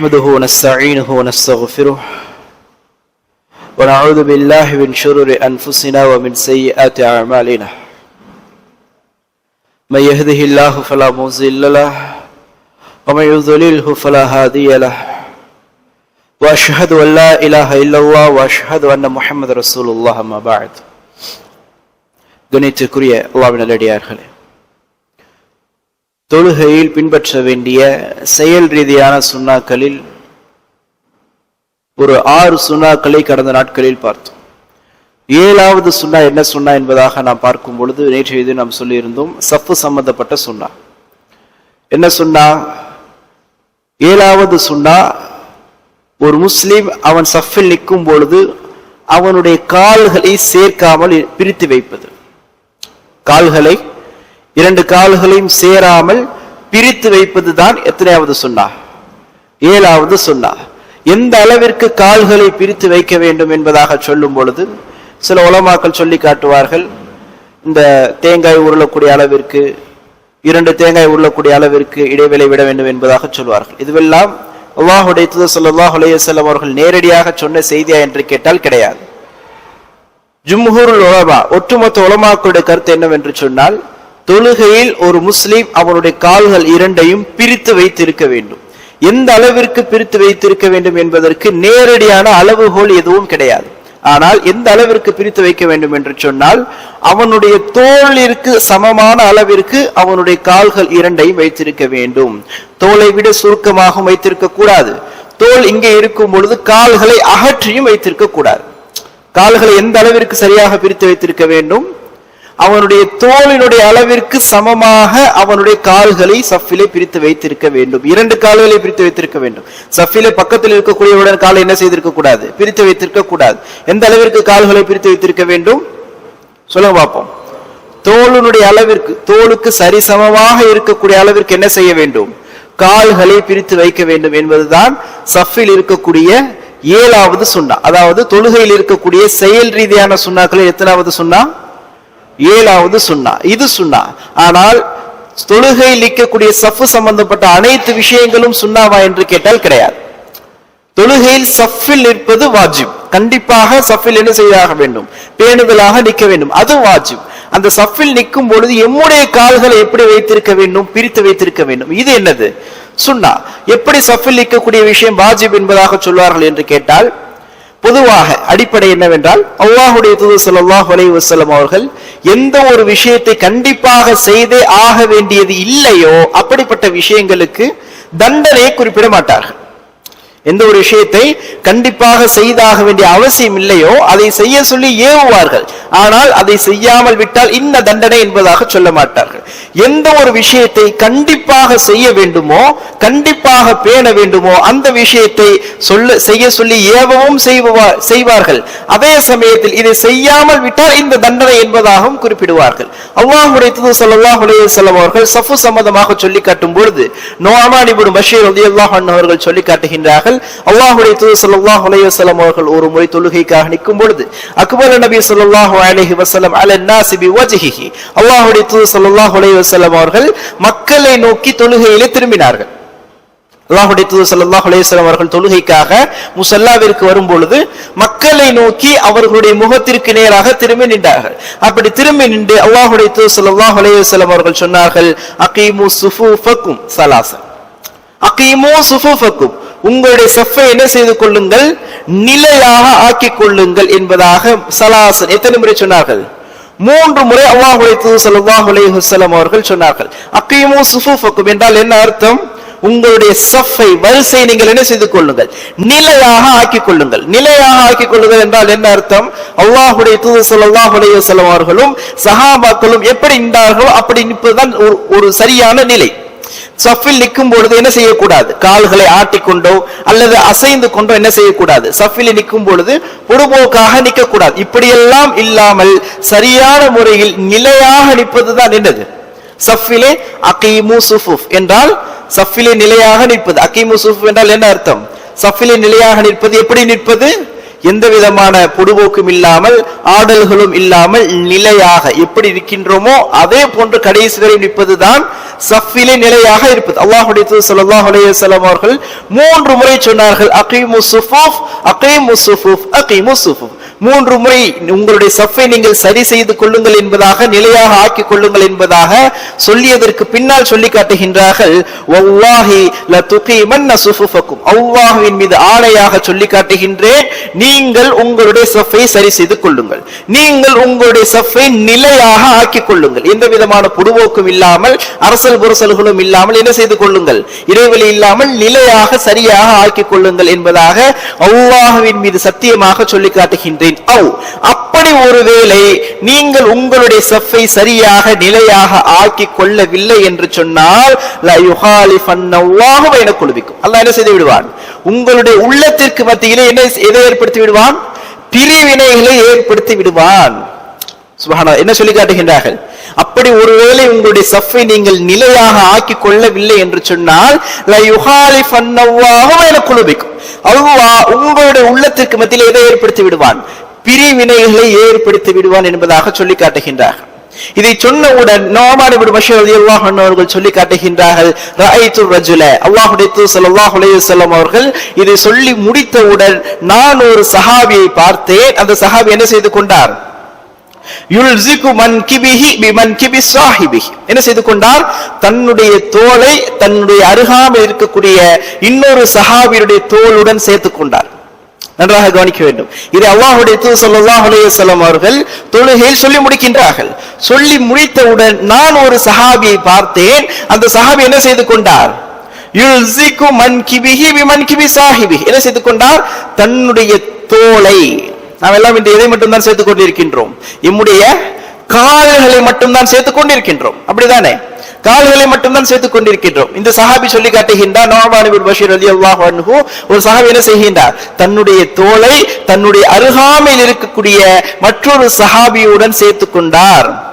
نحمده ونستعينه ونستغفره ونعوذ بالله من شرور أنفسنا ومن سيئات أعمالنا. من يهده الله فلا مضل له ومن يضلله فلا هادي له. وأشهد أن لا إله إلا الله وأشهد أن محمد رسول الله ما بعد. دنيت كرية الله من الذي يرخله தொழுகையில் பின்பற்ற வேண்டிய செயல் ரீதியான சுண்ணாக்களில் ஒரு ஆறு சுண்ணாக்களை கடந்த நாட்களில் பார்த்தோம். ஏழாவது சுண்ணா என்ன சுண்ணா என்பதாக நாம் பார்க்கும் பொழுது நேற்றைய இது நாம் சொல்லியிருந்தோம். சப்பு சம்பந்தப்பட்ட சுண்ணா. என்ன சுண்ணா? ஏழாவது சுண்ணா ஒரு முஸ்லீம் அவன் சஃபில் நிற்கும் பொழுது அவனுடைய கால்களை சேர்க்காமல் பிரித்து வைப்பது. கால்களை இரண்டு கால்களையும் சேராமல் பிரித்து வைப்பது தான் எத்தனையாவது சொன்னா ஏழாவது சொன்னா எந்த அளவிற்கு கால்களை பிரித்து வைக்க வேண்டும் என்பதாக சொல்லும் பொழுது சில உலமாக்கள் சொல்லி காட்டுவார்கள் இந்த தேங்காய் உருளக்கூடிய அளவிற்கு இரண்டு தேங்காய் உருளக்கூடிய அளவிற்கு இடைவெளி விட வேண்டும் என்பதாக சொல்வார்கள். இதுவெல்லாம் அல்லாஹுடைய தூதர் சொல்லாஹ் அலைஹி அவர்கள் நேரடியாக சொன்ன செய்தியா என்று கேட்டால் கிடையாது. ஜும்ஹூருல் உலமா ஒட்டுமொத்த உலமாக்களுடைய கருத்து என்னவென்று சொன்னால் தொழுகையில் ஒரு முஸ்லீம் அவனுடைய கால்கள் இரண்டையும் பிரித்து வைத்திருக்க வேண்டும். எந்த அளவிற்கு பிரித்து வைத்திருக்க வேண்டும் என்பதற்கு நேரடியான அளவுகோல் எதுவும் கிடையாது. ஆனால் எந்த அளவிற்கு பிரித்து வைக்க வேண்டும் என்று சொன்னால் அவனுடைய தோளிற்கு சமமான அளவிற்கு அவனுடைய கால்கள் இரண்டையும் வைத்திருக்க வேண்டும். தோலை விட சுருக்கமாகவும் வைத்திருக்க கூடாது. தோல் இங்கே இருக்கும் பொழுது கால்களை அகற்றியும் வைத்திருக்க கூடாது. கால்களை எந்த அளவிற்கு சரியாக பிரித்து வைத்திருக்க வேண்டும்? அவனுடைய தோளினுடைய அளவிற்கு சமமாக அவனுடைய கால்களை சஃபிலே பிரித்து வைத்திருக்க வேண்டும். இரண்டு கால்களை பிரித்து வைத்திருக்க வேண்டும். சஃபிலே பக்கத்தில் இருக்கக்கூடியவுடன் காலை என்ன செய்திருக்க கூடாது? பிரித்து வைத்திருக்க கூடாது. எந்த அளவிற்கு கால்களை பிரித்து வைத்திருக்க வேண்டும்? சொல்லுங்க பார்ப்போம். தோளினுடைய அளவிற்கு தோலுக்கு சரிசமமாக இருக்கக்கூடிய அளவிற்கு என்ன செய்ய வேண்டும்? கால்களை பிரித்து வைக்க வேண்டும் என்பதுதான் சஃபில் இருக்கக்கூடிய ஏழாவது சுண்ணா. அதாவது தொழுகையில் இருக்கக்கூடிய செயல் ரீதியான சுண்ணாக்களில் எத்தனாவது சுண்ணா? ஏழாவது சுண்ணா. இது சுண்ணா. ஆனால் தொழுகையில் நிற்கக்கூடிய சஃப்பு சம்பந்தப்பட்ட அனைத்து விஷயங்களும் சுண்ணாவா என்று கேட்டால் கிடையாது. தொழுகையில் சஃபில் நிற்பது வாஜிப். கண்டிப்பாக சஃபில் என்ன செய்தாக வேண்டும்? பேணுதலாக நிற்க வேண்டும். அது வாஜிப். அந்த சஃபில் நிற்கும் பொழுது எம்முடைய கால்களை எப்படி வைத்திருக்க வேண்டும்? பிரித்து வைத்திருக்க வேண்டும். இது என்னது? சுண்ணா. எப்படி சஃபில் நிற்கக்கூடிய விஷயம் வாஜிப் என்பதாக சொல்வார்கள் என்று கேட்டால் பொதுவாக அடிப்படை என்னவென்றால் அல்லாஹுடைய தூது சொல்லாஹ் அலைஹி வஸல்லம் அவர்கள் எந்த ஒரு விஷயத்தை கண்டிப்பாக செய்தே ஆக வேண்டியது இல்லையோ அப்படிப்பட்ட விஷயங்களுக்கு தண்டனையை குறிப்பிட மாட்டார்கள். எந்த ஒரு விஷயத்தை கண்டிப்பாக செய்தாக வேண்டிய அவசியம் இல்லையோ அதை செய்ய சொல்லி ஏவுவார்கள். ஆனால் அதை செய்யாமல் விட்டால் இன்ன தண்டனை என்பதாக சொல்ல மாட்டார்கள். எந்த ஒரு விஷயத்தை கண்டிப்பாக செய்ய வேண்டுமோ கண்டிப்பாக பேண வேண்டுமோ அந்த விஷயத்தை சொல்ல செய்ய சொல்லி ஏவவும் செய்வா- செய்வார்கள். அதே சமயத்தில் இதை செய்யாமல் விட்டால் இந்த தண்டனை என்பதாகவும் குறிப்பிடுவார்கள். அவ்வாஹுடைய துது ஸல்லல்லாஹு அலைஹி வஸல்லம் அவர்கள் சஃபு சம்பந்தமாக சொல்லி காட்டும் பொழுது நோமான் இப்னு பஷீர் ரலியல்லாஹு அவர்கள் சொல்லி காட்டுகின்றார்கள் அல்லாஹுடைய தூது சொல்லாஹ் அலைஹி வஸல்லம் அவர்கள் ஒரு முறை தொழுகைக்காக நிற்கும் பொழுது அக்பர் நபி ஸல்லல்லாஹு அலஹி வசலம் அல நாசிபி பி அல்லாஹுடைய தூது சொல்லாஹ் அலைஹி வஸல்லம் அவர்கள் மக்களை நோக்கி தொழுகையிலே திரும்பினார்கள். அல்லாஹுடைய தூது சல்லாஹ் அலைஹி அவர்கள் தொழுகைக்காக முசல்லாவிற்கு வரும் பொழுது மக்களை நோக்கி அவர்களுடைய முகத்திற்கு நேராக திரும்பி நின்றார்கள். அப்படி திரும்பி நின்று அல்லாஹுடைய தூது சல்லாஹ் அலைஹி அவர்கள் சொன்னார்கள் அகீமு சுஃபூஃபக்கும் சலாசன். அகீமு சுஃபூஃபக்கும். உங்களுடைய செஃப்பை என்ன செய்து கொள்ளுங்கள்? நிலையாக ஆக்கிக் கொள்ளுங்கள் என்பதாக சலாசன் எத்தனை முறை சொன்னார்கள்? மூன்று முறை அல்லாஹுடைய தூதர் ஸல்லல்லாஹு அலைஹி அவர்கள் சொன்னார்கள். அகீமு சுஃபூஃபக்கும் என்றால் என்ன அர்த்தம்? உங்களுடைய சஃபை வரிசை நீங்கள் என்ன செய்து கொள்ளுங்கள்? நிலையாக ஆக்கிக் கொள்ளுங்கள். நிலையாக ஆக்கிக் கொள்ளுங்கள் என்றால் என்ன அர்த்தம்? அல்லாஹுடைய தூது சொல்லாஹ் அலைஹி வஸல்லம் அவர்களும் சஹாபாக்களும் எப்படி நின்றார்களோ அப்படி நிற்பதுதான் ஒரு ஒரு சரியான நிலை. சஃபில் நிற்கும் பொழுது என்ன செய்யக்கூடாது? கால்களை ஆட்டிக்கொண்டோ அல்லது அசைந்து கொண்டோ என்ன செய்யக்கூடாது? சஃபில் நிற்கும் பொழுது பொடுபோக்காக நிற்கக்கூடாது இப்படியெல்லாம் இல்லாமல் சரியான முறையில் நிலையாக நிற்பதுதான் என்னது? சஃபிலே அகீமு சுஃபுஃப் என்றால் சஃபிலே நிலையாக நிற்பது. அகீமு சுஃப் என்றால் என்ன அர்த்தம்? சஃபிலே நிலையாக நிற்பது எப்படி நிற்பது? எந்த விதமான பொடுபோக்கும் இல்லாமல் ஆடல்களும் இல்லாமல் நிலையாக எப்படி இருக்கின்றோமோ அதே போன்று கடைசி வரை நிற்பதுதான் சஃபிலே நிலையாக இருப்பது. அல்லாஹுடைய தூதர் ஸல்லல்லாஹு அவர்கள் மூன்று முறை சொன்னார்கள் அகீமு சுஃபூஃப் அகீமு சுஃபூஃப் அகீமு சுஃபூஃப். மூன்று முறை உங்களுடைய சஃபை நீங்கள் சரி செய்து கொள்ளுங்கள் என்பதாக நிலையாக ஆக்கிக் கொள்ளுங்கள் என்பதாக சொல்லியதற்கு பின்னால் சொல்லி காட்டுகின்றார்கள். மீது ஆணையாக சொல்லி காட்டுகின்றேன் நீங்கள் உங்களுடைய சஃபை சரி செய்து கொள்ளுங்கள். நீங்கள் உங்களுடைய சஃபை நிலையாக ஆக்கிக் கொள்ளுங்கள். எந்த விதமான புடுவோக்கும் இல்லாமல் அரசல் புரசல்களும் இல்லாமல் என்ன செய்து கொள்ளுங்கள்? இடைவெளி இல்லாமல் நிலையாக சரியாக ஆக்கிக் கொள்ளுங்கள் என்பதாக அல்லாஹ்வின் மீது சத்தியமாக சொல்லி காட்டுகின்றேன். அவ் அப்படி ஒருவேளை நீங்கள் உங்களுடைய செஃப்பை சரியாக நிலையாக ஆக்கி கொள்ளவில்லை என்று சொன்னால் என குழுவிக்கும் அல்ல என்ன செய்து விடுவான்? உங்களுடைய உள்ளத்திற்கு மத்தியிலே என்ன எதை ஏற்படுத்தி விடுவான்? பிரிவினைகளை ஏற்படுத்தி விடுவான். சுபஹானா என்ன சொல்லி காட்டுகின்றார்கள்? அப்படி ஒருவேளை உங்களுடைய சஃபை நீங்கள் நிலையாக ஆக்கி கொள்ளவில்லை என்று சொன்னால் லா யுகாலிஃபன்னல்லாஹு பைன உங்களுடைய உள்ளத்திற்கு மத்தியில் எதை ஏற்படுத்தி விடுவான்? பிரிவினைகளை ஏற்படுத்தி விடுவான் என்பதாக சொல்லி காட்டுகின்றார் இதை சொன்னவுடன் நோமான் இப்னு அவர்கள் சொல்லி காட்டுகின்றார்கள் ரஅய்து ரஜுல. அல்லாஹ்வுடைய தூதர் ஸல்லல்லாஹு அலைஹி அவர்கள் இதை சொல்லி முடித்தவுடன் நான் ஒரு சஹாபியை பார்த்தேன். அந்த சஹாபி என்ன செய்து கொண்டார்? யுல்சிகு மன்கிபிஹி பிமன்கிபி சாஹிபிஹி. என்ன செய்து கொண்டார்? தன்னுடைய தோலை தன்னுடைய அருகாமல் இருக்கக்கூடிய இன்னொரு சஹாபியுடைய தோளுடன் சேர்த்துக் கொண்டார். நன்றாக கவனிக்க வேண்டும். இது அல்லாஹுடைய தூதர் ஸல்லல்லாஹு அலைஹி அவர்கள் தொழுகையில் சொல்லி முடிக்கின்றார்கள். சொல்லி முடித்தவுடன் நான் ஒரு சஹாபியை பார்த்தேன். அந்த சஹாபி என்ன செய்து கொண்டார்? என்ன செய்து கொண்டார்? தன்னுடைய தோலை நாம் எல்லாம் இன்று எதை மட்டும்தான் சேர்த்துக் கொண்டிருக்கின்றோம். இம்முடைய கால்களை மட்டும்தான் சேர்த்துக் கொண்டிருக்கின்றோம். அப்படிதானே? கால்களை மட்டும்தான் சேர்த்துக் கொண்டிருக்கின்றோம். இந்த சஹாபி சொல்லி காட்டுகின்றார் நவாபான் பஷீர் ரலியல்லாஹு அன்ஹு. ஒரு சஹாபி என்ன செய்கின்றார்? தன்னுடைய தோலை தன்னுடைய அருகாமையில் இருக்கக்கூடிய மற்றொரு சஹாபியுடன் சேர்த்துக் கொண்டார்.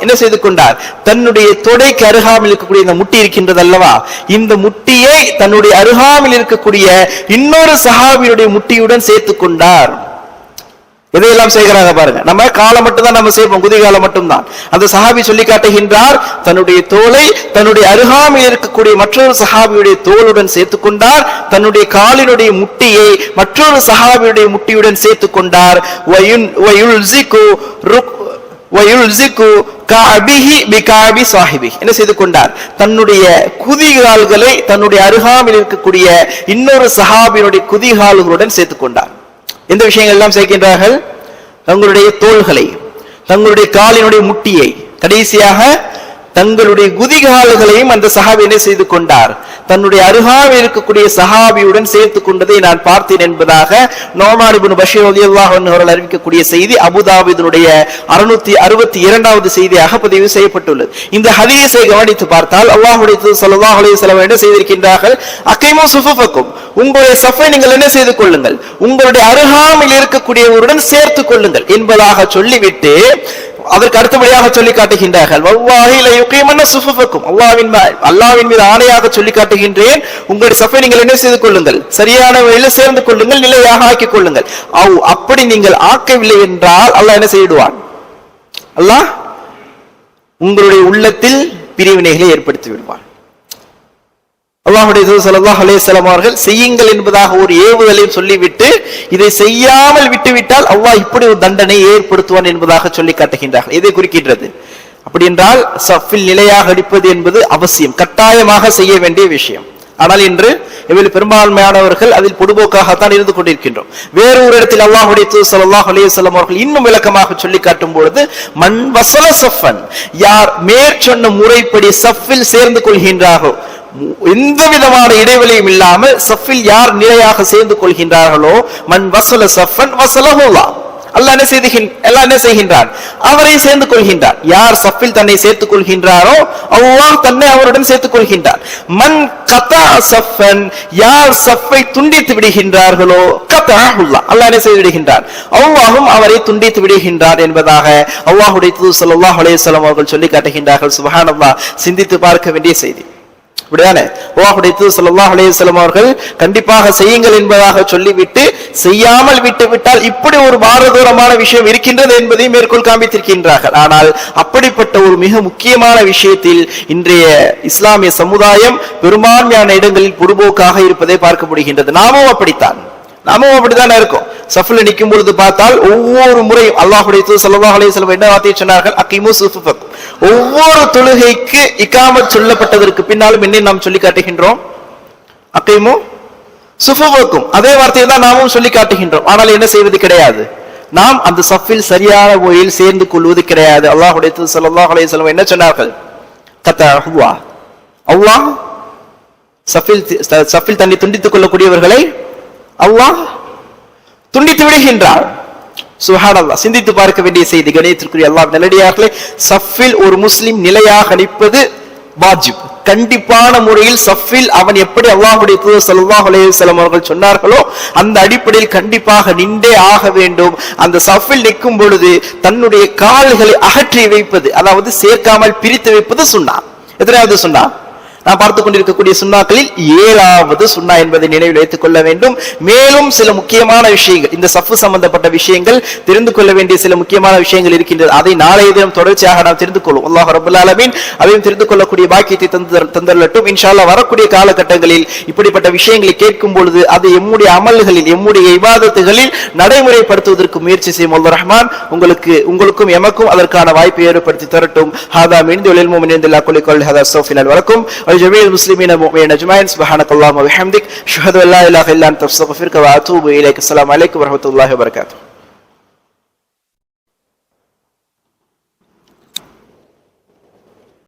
என்ன செய்து கொண்டார் தன்னுடைய தொடைக்கு அருகாமல் இருக்கக்கூடிய இந்த முட்டி இருக்கின்றது அல்லவா? இந்த முட்டியை தன்னுடைய அருகாமல் இருக்கக்கூடிய இன்னொரு சஹாபியுடைய முட்டியுடன் சேர்த்துக் கொண்டார் எதையெல்லாம் செய்கிறாங்க பாருங்க. நம்ம காலை மட்டும்தான் நம்ம செய்வோம் குதிகாலம் மட்டும்தான். அந்த சஹாபி சொல்லி காட்டுகின்றார் தன்னுடைய தோலை தன்னுடைய அருகாமையில் இருக்கக்கூடிய மற்றொரு சஹாபியுடைய தோலுடன் சேர்த்துக் கொண்டார் தன்னுடைய காலினுடைய முட்டியை மற்றொரு சஹாபியுடைய முட்டியுடன் சேர்த்து கொண்டார் வயுன் ருக் சாஹிபி என்ன செய்து கொண்டார் தன்னுடைய குதிகால்களை தன்னுடைய அருகாமையில் இருக்கக்கூடிய இன்னொரு சஹாபியினுடைய குதிகால்களுடன் சேர்த்து கொண்டார் எந்த விஷயங்கள் எல்லாம் சேர்க்கின்றார்கள். தங்களுடைய தோள்களை தங்களுடைய காலினுடைய முட்டியை கடைசியாக தங்களுடைய குதிகால்களையும் அந்த சஹாபி செய்து கொண்டார்? தன்னுடைய அருகாவில் இருக்கக்கூடிய சஹாபியுடன் சேர்த்து கொண்டதை நான் பார்த்தேன் என்பதாக நோமான் பஷீர் அவர்கள் அறிவிக்கக்கூடிய செய்தி அபுதாபிதனுடைய அறுநூத்தி அறுபத்தி இரண்டாவது செய்தியாக பதிவு செய்யப்பட்டுள்ளது. இந்த ஹதீஸை கவனித்து பார்த்தால் அல்லாஹுடைய தூதர் ஸல்லல்லாஹு என்ன செய்திருக்கின்றார்கள்? அக்கைமோ சுஃபக்கும் உங்களுடைய சஃபை நீங்கள் என்ன செய்து கொள்ளுங்கள்? உங்களுடைய அருகாமையில் இருக்கக்கூடியவருடன் சேர்த்து கொள்ளுங்கள் என்பதாக சொல்லிவிட்டு அதற்கு அடுத்தபடியாக சொல்லி காட்டுகின்றார்கள். அல்லாவின் அல்லாவின் மீது ஆணையாக சொல்லி காட்டுகின்றேன். உங்களுடைய சஃபை நீங்கள் என்ன செய்து கொள்ளுங்கள்? சரியான வழியில் சேர்ந்து கொள்ளுங்கள் நிலையாக ஆக்கிக் கொள்ளுங்கள். அவ் அப்படி நீங்கள் ஆக்கவில்லை என்றால் அல்லாஹ் என்ன செய்துவான்? அல்லாஹ் உங்களுடைய உள்ளத்தில் பிரிவினைகளை ஏற்படுத்தி விடுவான். அல்லாஹுடைய தூதர் ஸல்லல்லாஹு அவர்கள் செய்யுங்கள் என்பதாக ஒரு ஏவுதலையும் சொல்லிவிட்டு இதை செய்யாமல் விட்டுவிட்டால் அல்லாஹ் இப்படி ஒரு தண்டனை ஏற்படுத்துவான் என்பதாக சொல்லி காட்டுகின்றார்கள். இதை குறிக்கின்றது? அப்படி என்றால் சஃபில் நிலையாக அடிப்பது என்பது அவசியம் கட்டாயமாக செய்ய வேண்டிய விஷயம். ஆனால் இன்று இவர்கள் பெரும்பான்மையானவர்கள் அதில் பொதுபோக்காகத்தான் இருந்து கொண்டிருக்கின்றோம். வேறு ஒரு இடத்தில் அல்லாஹுடைய தூ சல்லாஹ் அலையம் அவர்கள் இன்னும் விளக்கமாக சொல்லி காட்டும் பொழுது மண் வசல சஃபன் யார் மேற்சொன்ன முறைப்படி சஃபில் சேர்ந்து கொள்கின்றாரோ எந்த விதமான இடைவெளியும் இல்லாமல் சஃபில் யார் நிலையாக சேர்ந்து கொள்கின்றார்களோ மண் வசல சஃபன் வசலஹுல்லா. அல்லாஹ் என்ன செய்துகின் என்ன செய்கின்றான்? அவரை சேர்ந்து கொள்கின்றார் யார் சஃபில் தன்னை சேர்த்துக் கொள்கின்றாரோ அல்லாஹ் தன்னை அவருடன் சேர்த்துக் கொள்கின்றார் மண் கதா சஃபன் யார் சஃபை துண்டித்து விடுகின்றார்களோ கதாஹுல்லா. அல்லாஹ் என்ன செய்து விடுகின்றார் அல்லாஹும் அவரை துண்டித்து விடுகின்றார் என்பதாக அல்லாஹுடைய தூது ஸல்லல்லாஹு அலைஹி அவர்கள் சொல்லி காட்டுகின்றார்கள். சுப்ஹானல்லாஹ். சிந்தித்து பார்க்க வேண்டிய செய்தி. இப்படிதானே அவர்கள் கண்டிப்பாக செய்யுங்கள் என்பதாக சொல்லிவிட்டு செய்யாமல் விட்டு விட்டால் இப்படி ஒரு பாரதூரமான விஷயம் இருக்கின்றது என்பதை மேற்கோள் காண்பித்திருக்கின்றார்கள். ஆனால் அப்படிப்பட்ட ஒரு மிக முக்கியமான விஷயத்தில் இன்றைய இஸ்லாமிய சமுதாயம் பெரும்பான்மையான இடங்களில் பொடுபோக்காக இருப்பதை பார்க்க முடிகின்றது. நாமும் அப்படித்தான். நாமும் அப்படித்தானே இருக்கும். சஃபில் நிற்கும் பொழுது பார்த்தால் ஒவ்வொரு முறையும் அல்லாஹுடைய தூதர் செல்வம் என்ன வார்த்தையை சொன்னார்கள்? அகிமு சுஃபுஃபக்கும் ஒவ்வொரு தொழுகைக்கு இகாமத் சொல்லப்பட்டதற்கு பின்னாலும் என்ன நாம் சொல்லி காட்டுகின்றோம்? அகைமு சுஃபுஃபக்கும் அதே வார்த்தையை தான் நாமும் சொல்லி காட்டுகின்றோம். ஆனால் என்ன செய்வது கிடையாது. நாம் அந்த சஃபில் சரியான முறையில் சேர்ந்து கொள்வது கிடையாது. அல்லாஹுடைய தூதர் ஸல்லல்லாஹு அலைஹி செல்வம் என்ன சொன்னார்கள்? கத்தா ஹுவா அல்லாஹ் சஃபில் சஃபில் தன்னை துண்டித்துக் கொள்ளக்கூடியவர்களை அல்லாஹ் துண்டித்து விடுகின்றார். சுஹானல்லா சிந்தித்து பார்க்க வேண்டிய செய்தி கணியத்திற்குரிய அல்லாஹ் நல்லடியார்களே சஃபில் ஒரு முஸ்லிம் நிலையாக நிற்பது வாஜிப். கண்டிப்பான முறையில் சஃபில் அவன் எப்படி அல்லாஹுடைய தூதர் சல்லாஹ் அலையுசலம் அவர்கள் சொன்னார்களோ அந்த அடிப்படையில் கண்டிப்பாக நின்றே ஆக வேண்டும். அந்த சஃபில் நிற்கும் பொழுது தன்னுடைய கால்களை அகற்றி வைப்பது அதாவது சேர்க்காமல் பிரித்து வைப்பது சுன்னா எத்தனையாவது சுன்னா நான் பார்த்து கொண்டிருக்கக்கூடிய சுண்ணாக்களில் ஏழாவது சுண்ணா என்பதை நினைவில் வைத்துக் கொள்ள வேண்டும். மேலும் சில முக்கியமான விஷயங்கள் இந்த சஃப்பு சம்பந்தப்பட்ட விஷயங்கள் தெரிந்து கொள்ள வேண்டிய சில முக்கியமான விஷயங்கள் இருக்கின்றது. அதை நாளைய தினம் தொடர்ச்சியாக நாம் தெரிந்து கொள்வோம். அல்லாஹ் ரபுல் அதையும் தெரிந்து கொள்ளக்கூடிய பாக்கியத்தை தந்து தந்தரலட்டும் இன்ஷால்லா வரக்கூடிய காலகட்டங்களில் இப்படிப்பட்ட விஷயங்களை கேட்கும் பொழுது அது எம்முடைய அமல்களில் எம்முடைய விவாதத்துகளில் நடைமுறைப்படுத்துவதற்கு முயற்சி செய்யும் அல்லாஹ் ரஹ்மான் உங்களுக்கு உங்களுக்கும் எமக்கும் அதற்கான வாய்ப்பை ஏற்படுத்தி தரட்டும். ஹாதா மிந்து ஒளில் மூமின் இந்தில்லா ஹதா வழக்கும் وجميع المسلمين المؤمنين أجمعين. سبحانك اللهم وبحمدك. أشهد أن لا إله إلا أنت أستغفرك وأتوب إليك. السلام عليكم ورحمة الله وبركاته.